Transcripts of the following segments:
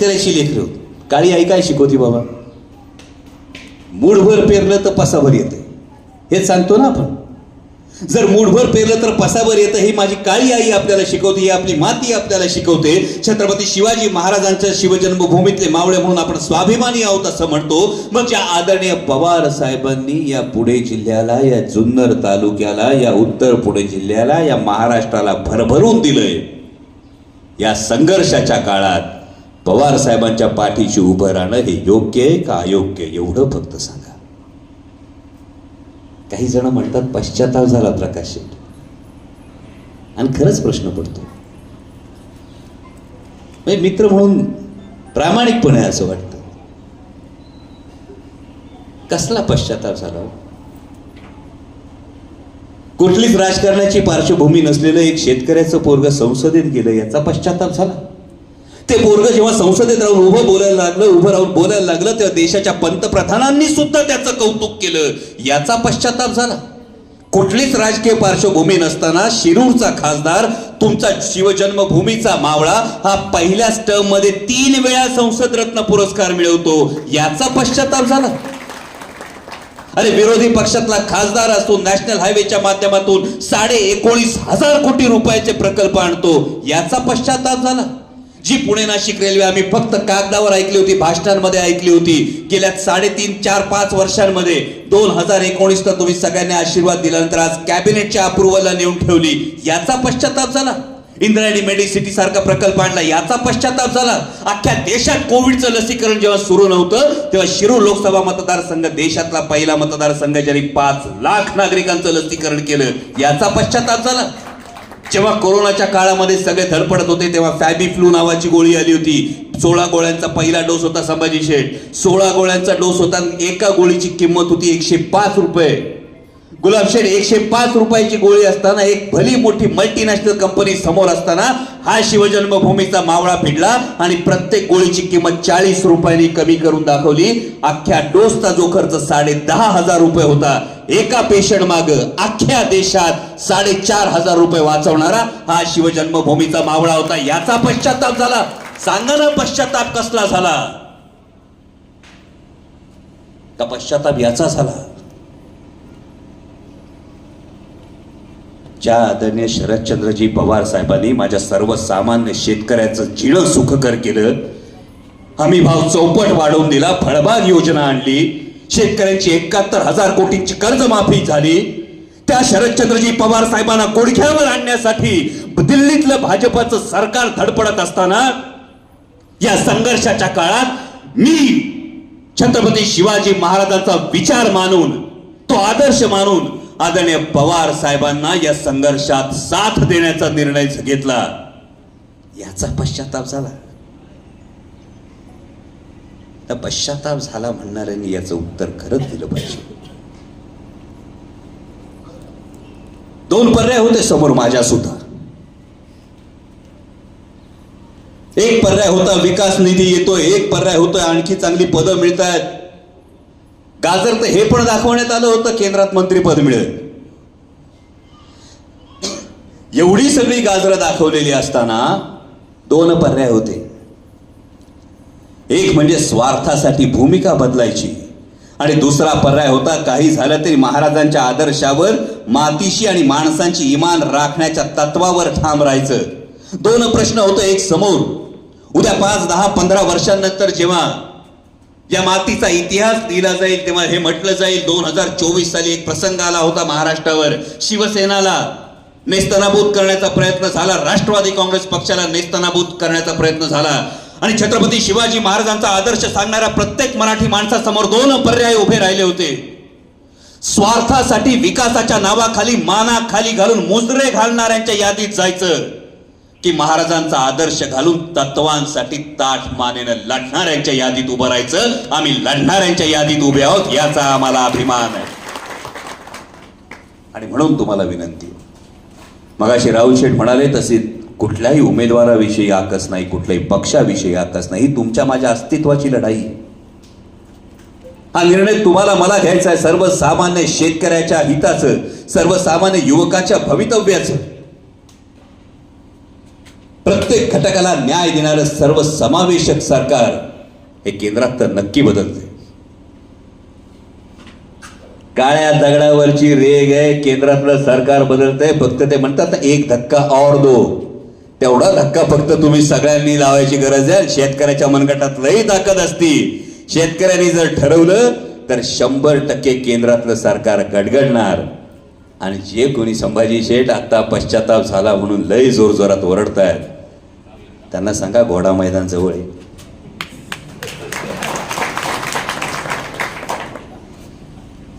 शेतकऱ्याची लेकरं. काळी आई काय शिकवती बाबा? मूठभर पेरलं तर पसाभर येते. हेच सांगतो ना आपण. जर मूठभर पेरलं तर पसाभर येतं ही माझी काळी आई आपल्याला शिकवते ही आपली माती आपल्याला शिकवते. छत्रपती शिवाजी महाराजांच्या शिवजन्मभूमीतले मावळे म्हणून आपण स्वाभिमानी आहोत असं म्हणतो. मग ज्या आदरणीय पवार साहेबांनी या पुणे जिल्ह्याला या जुन्नर तालुक्याला या उत्तर पुणे जिल्ह्याला या महाराष्ट्राला भरभरून दिलंय. या संघर्षाच्या काळात पवार साहेबांच्या पाठीशी उभं राहणं हे योग्य आहे का अयोग्य एवढं फक्त सांगा. काही जण म्हणतात पश्चाताप झाला प्रकाश शेठ आणि खरंच प्रश्न पडतो. म्हणजे मित्र म्हणून प्रामाणिकपणे असं वाटतं. कसला पश्चाताप झाला हो? कुठलीच राजकारणाची पार्श्वभूमी नसलेलं एक शेतकऱ्याचं पोरग संसदेत गेलं याचा पश्चाताप झाला. ते पोरग जेव्हा संसदेत राहून उभं बोलायला लागलं उभं राहून बोलायला लागलं तेव्हा देशाच्या पंतप्रधानांनी सुद्धा त्याचं कौतुक केलं. याचा पश्चाताप झाला. कुठलीच राजकीय पार्श्वभूमी नसताना शिरूरचा खासदार तुमचा शिवजन्मभूमीचा मावळा हा पहिल्याच टर्ममध्ये तीन वेळा संसद रत्न पुरस्कार मिळवतो. याचा पश्चाताप झाला. अरे विरोधी पक्षातला खासदार असतो नॅशनल हायवेच्या माध्यमातून साडे एकोणीस हजार कोटी रुपयाचे प्रकल्प आणतो. याचा पश्चाताप झाला. जी पुणे नाशिक रेल्वे आम्ही फक्त कागदावर ऐकली होती भाषणांमध्ये ऐकली होती. गेल्या साडेतीन चार पाच वर्षांमध्ये दोन हजार एकोणीस ला तुम्ही सगळ्यांनी आशीर्वाद दिल्यानंतर आज कॅबिनेटच्या अप्रुव्हलला नेऊन ठेवली. याचा पश्चाताप झाला. इंद्रायणी मेडिसिटी सारखा प्रकल्प आणला. याचा पश्चाताप झाला. अख्ख्या देशात कोविडचं लसीकरण जेव्हा सुरू नव्हतं तेव्हा शिरूर लोकसभा मतदारसंघ देशातला पहिला मतदारसंघ ज्यांनी पाच लाख नागरिकांचं लसीकरण केलं याचा पश्चाताप झाला. जेव्हा कोरोनाच्या काळामध्ये सगळे धडपडत होते तेव्हा फॅबी फ्लू नावाची गोळी आली होती. सोळा गोळ्यांचा पहिला डोस होता संभाजी शेठ. सोळा गोळ्यांचा डोस होता एका गोळीची किंमत होती एकशे पाच रुपये. गुलाबशेठ एकशे पाच रुपयाची गोळी असताना एक भली मोठी मल्टीनॅशनल कंपनी समोर असताना हा शिवजन्मभूमीचा मावळा भिडला आणि प्रत्येक गोळीची किंमत चाळीस रुपयांनी कमी करून दाखवली. अख्ख्या डोसचा जो खर्च साडे दहा हजार रुपये होता. एका पेशंट माग अख्ख्या देशात साडेचार हजार रुपये वाचवणारा हा शिवजन्मभूमीचा मावळा होता. याचा पश्चाताप झाला. सांगा ना पश्चाताप कसला झाला? का पश्चाताप याचा झाला? ज्या आदरणीय शरदचंद्रजी पवार साहेबांनी माझ्या सर्वसामान्य शेतकऱ्याचं जिणं सुखकर केलं. हमी भाव चौपट वाढवून दिला फळबाग योजना आणली. शेतकऱ्यांची एकाहत्तर हजार कोटींची कर्जमाफी झाली. त्या शरदचंद्रजी पवार साहेबांना गुडघ्यावर आणण्यासाठी दिल्लीतलं भाजपचं सरकार धडपडत असताना या संघर्षाच्या काळात मी छत्रपती शिवाजी महाराजांचा विचार मानून तो आदर्श मानून आदरणीय पवार साहेबांना या संघर्षात साथ देण्याचा निर्णय घेतला. याचा पश्चाताप झाला. तर पश्चाताप झाला म्हणणाऱ्यांनी याचं उत्तर खरंच दिलं पाहिजे. दोन पर्याय होते समोर माझ्या सुद्धा एक पर्याय होता विकास निधी येतोय एक पर्याय होतोय आणखी चांगली पदं मिळत आहेत गाजर तर हे पण दाखवण्यात आलं होतं केंद्रात मंत्रीपद मिळेल. एवढी सगळी गाजरं दाखवलेली असताना दोन पर्याय होते. एक म्हणजे स्वार्थासाठी भूमिका बदलायची. आणि दुसरा पर्याय होता काही झालं तरी महाराजांच्या आदर्शावर मातीशी आणि माणसांची इमान राखण्याच्या तत्वावर ठाम राहायचं. दोन प्रश्न होतं एक समोर. उद्या पाच दहा पंधरा वर्षांनंतर जेव्हा या मातीचा इतिहास लिहिला जाईल तेव्हा हे म्हटलं जाईल. दोन हजार चोवीस साली एक प्रसंग आला होता महाराष्ट्रावर. शिवसेनाला नेस्तनाबूत करण्याचा प्रयत्न झाला. राष्ट्रवादी काँग्रेस पक्षाला नेस्तनाबूत करण्याचा प्रयत्न झाला. आणि छत्रपती शिवाजी महाराजांचा आदर्श सांगणाऱ्या प्रत्येक मराठी माणसासमोर दोन पर्याय उभे राहिले होते. स्वार्थासाठी विकासाच्या नावाखाली मानाखाली घालून मुजरे घालणाऱ्यांच्या यादीत जायचं. की महाराजांचा आदर्श घालून तत्वांसाठी ताठ मानेनं लढणाऱ्यांच्या यादीत उभं राहायचं. आम्ही लढणाऱ्यांच्या यादीत उभे आहोत याचा आम्हाला अभिमान आहे. आणि म्हणून तुम्हाला विनंती आहे. मगाशी राहुल शेठ म्हणाले तसे कुठल्याही उमेदवाराविषयी आकस नाही कुठल्याही पक्षाविषयी आकस नाही तुमच्या माझ्या अस्तित्वाची लढाई हा निर्णय तुम्हाला मला घ्यायचा आहे सर्वसामान्य शेतकऱ्याच्या हिताचं सर्वसामान्य युवकाच्या भवितव्याचं. प्रत्येक घटकाला न्याय देणारं सर्वसमावेशक सरकार हे केंद्रात तर नक्की बदलते काळ्या दगडावरची रेग आहे केंद्रातलं सरकार बदलतंय फक्त ते म्हणतात ना एक धक्का और दो. तेवढा धक्का फक्त तुम्ही सगळ्यांनी लावायची गरज आहे. शेतकऱ्याच्या मनगटात लई ताकद असती. शेतकऱ्यांनी जर ठरवलं तर शंभर टक्के केंद्रातलं सरकार गडगडणार. आणि जे कोणी संभाजी शेठ आता पश्चाताप झाला म्हणून लय जोर जोरात ओरडतायत त्यांना सांगा घोडा मैदान जवळ आहे.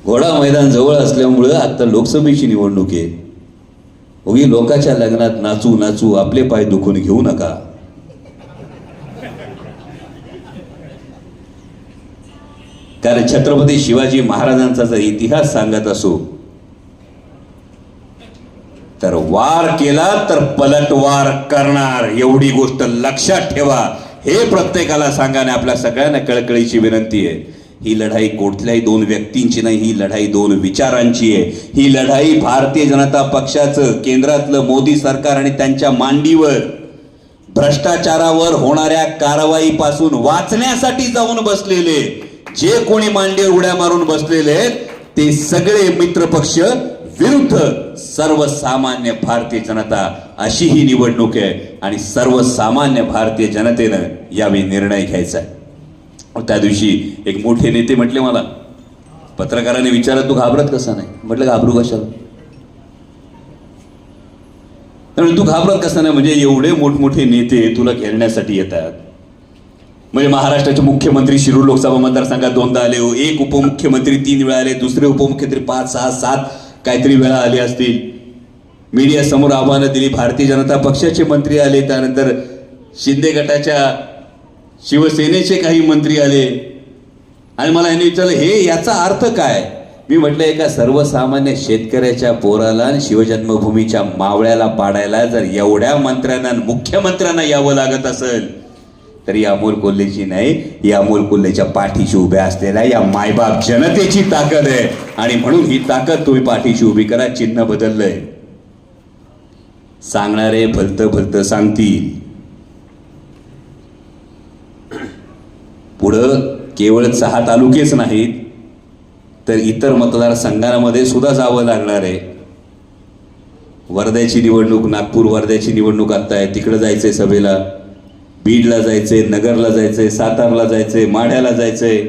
घोडा मैदान जवळ असल्यामुळं आता लोकसभेची निवडणूक आहे. उगी लोकाच्या लग्नात नाचू नाचू आपले पाय दुखून घेऊ नका. कारण छत्रपती शिवाजी महाराजांचा जर इतिहास सांगत असो तर वार केला तर पलटवार करणार. एवढी गोष्ट लक्षात ठेवा. हे प्रत्येकाला सांगाने आपल्या सगळ्यांना कळकळीची विनंती आहे. ही लढाई कुठल्याही दोन व्यक्तींची नाही ही लढाई दोन विचारांची आहे. ही लढाई भारतीय जनता पक्षाचं केंद्रातलं मोदी सरकार आणि त्यांच्या मांडीवर भ्रष्टाचारावर होणाऱ्या कारवाईपासून वाचण्यासाठी जाऊन बसलेले. जे कोणी मांडीवर उड्या मारून बसलेले आहेत ते सगळे मित्र पक्ष विरुद्ध सर्वसामान्य भारतीय जनता अशी ही निवडणूक आहे आणि सर्वसामान्य भारतीय जनतेनं यावेळी निर्णय घ्यायचा आहे. त्या दिवशी एक मोठे नेते म्हटले मला पत्रकाराने विचारत तू घाबरत कसा नाही? म्हटलं घाबरू कशाला? त्यामुळे तू घाबरत कसा नाही? म्हणजे एवढे मोठमोठे नेते तुला घेरण्यासाठी येतात. म्हणजे महाराष्ट्राचे मुख्यमंत्री शिरूर लोकसभा मतदारसंघात दोनदा आले हो. एक उपमुख्यमंत्री तीन वेळा आले दुसरे उपमुख्यमंत्री पाच सहा सात. काहीतरी वेळा आली असतील. मीडिया समोर आव्हानं दिली. भारतीय जनता पक्षाचे मंत्री आले. त्यानंतर शिंदे गटाच्या शिवसेनेचे काही मंत्री आले. आणि मला यांनी विचारलं हे याचा अर्थ काय? मी म्हटलं एका सर्वसामान्य शेतकऱ्याच्या पोराला आणि शिवजन्मभूमीच्या मावळ्याला पाडायला जर एवढ्या मंत्र्यांना मुख्यमंत्र्यांना यावं लागत असेल तर या अमोल कोल्हेची नाही या अमोल कोल्हेच्या पाठीशी उभ्या असलेल्या या मायबाप जनतेची ताकद आहे. आणि म्हणून ही ताकद तुम्ही पाठीशी उभी करा चिन्ह बदललंय. सांगणारे भलतं भलतं सांगतील. पुढं केवळ सहा तालुकेच नाहीत तर इतर मतदारसंघांमध्ये सुद्धा जावं लागणार आहे. वर्ध्याची निवडणूक नागपूर वर्ध्याची निवडणूक आता आहे तिकडं जायचंय सभेला. बीडला जायचंय नगरला जायचंय सातारला जायचंय माढ्याला जायचंय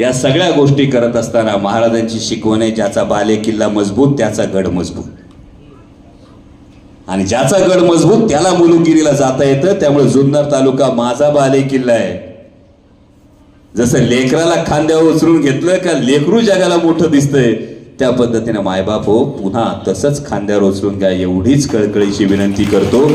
या सगळ्या गोष्टी करत असताना महाराजांची शिकवण आहे ज्याचा बाले किल्ला मजबूत त्याचा गड मजबूत. आणि ज्याचा गड मजबूत त्याला मुलुगिरीला जाता येतं. त्यामुळे जुन्नर तालुका माझा बाले किल्ला आहे. जसं लेकराला खांद्यावर उचलून घेतलं का लेकरू जगाला मोठं दिसतंय त्या पद्धतीने मायबाप हो पुन्हा तसंच खांद्यावर उचलून घ्या. एवढीच कळकळीची विनंती करतो.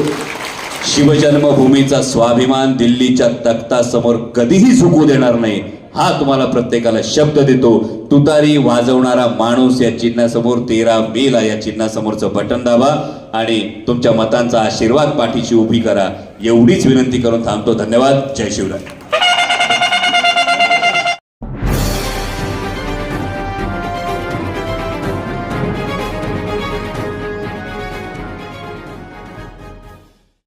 शिवजन्मभूमीचा स्वाभिमान दिल्लीच्या तख्तासमोर कधीही झुकू देणार नाही. हा तुम्हाला प्रत्येकाला शब्द देतो. तुतारी वाजवणारा माणूस या चिन्हासमोर तेरा मेला या चिन्हासमोरचं बटन दाबा आणि तुमच्या मतांचा आशीर्वाद पाठीशी उभी करा. एवढीच विनंती करून थांबतो. धन्यवाद. जय शिवराय.